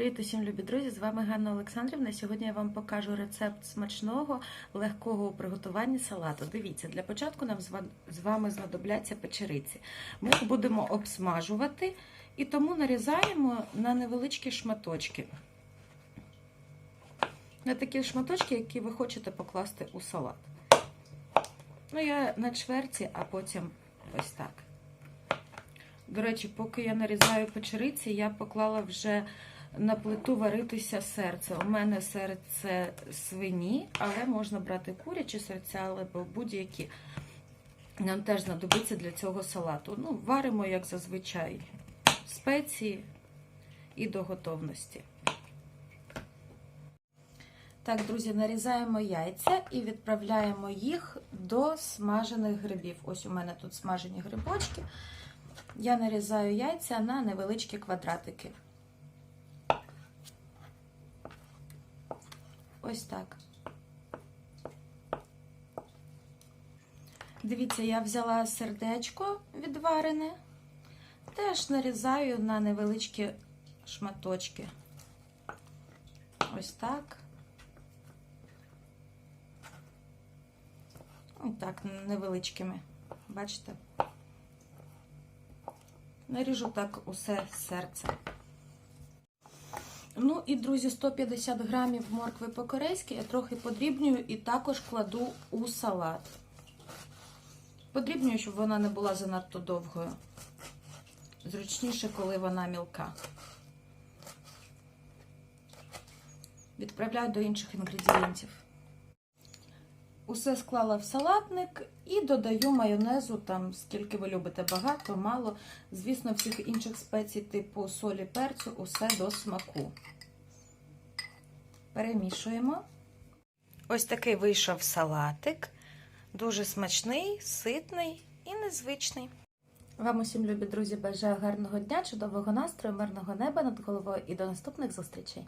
Привіт усім любі друзі! З вами Ганна Олександрівна. Сьогодні я вам покажу рецепт смачного, легкого у приготуванні салату. Дивіться, для початку нам з вами знадобляться печериці. Ми їх будемо обсмажувати і тому нарізаємо на невеличкі шматочки. На такі шматочки, які ви хочете покласти у салат. Ну, я на чверті, а потім ось так. До речі, поки я нарізаю печериці, я поклала вже на плиту варитися серце. У мене серце свині, але можна брати курячі серця, або будь-які. Нам теж знадобиться для цього салату. Ну, варимо, як зазвичай, спеції і до готовності. Так, друзі, нарізаємо яйця і відправляємо їх до смажених грибів. Ось у мене тут смажені грибочки. Я нарізаю яйця на невеличкі квадратики. Ось так. Дивіться, я взяла сердечко відварене, теж нарізаю на невеличкі шматочки. Ось так. Ось так, невеличкими. Бачите? Наріжу так усе серце. Ну і, друзі, 150 грамів моркви по-корейськи я трохи подрібнюю і також кладу у салат. Подрібнюю, щоб вона не була занадто довгою. Зручніше, коли вона мілка. Відправляю до інших інгредієнтів. Усе склала в салатник і додаю майонезу, там скільки ви любите, багато, мало. Звісно, всіх інших спецій, типу солі, перцю, усе до смаку. Перемішуємо. Ось такий вийшов салатик. Дуже смачний, ситний і незвичний. Вам усім, любі друзі, бажаю гарного дня, чудового настрою, мирного неба над головою і до наступних зустрічей!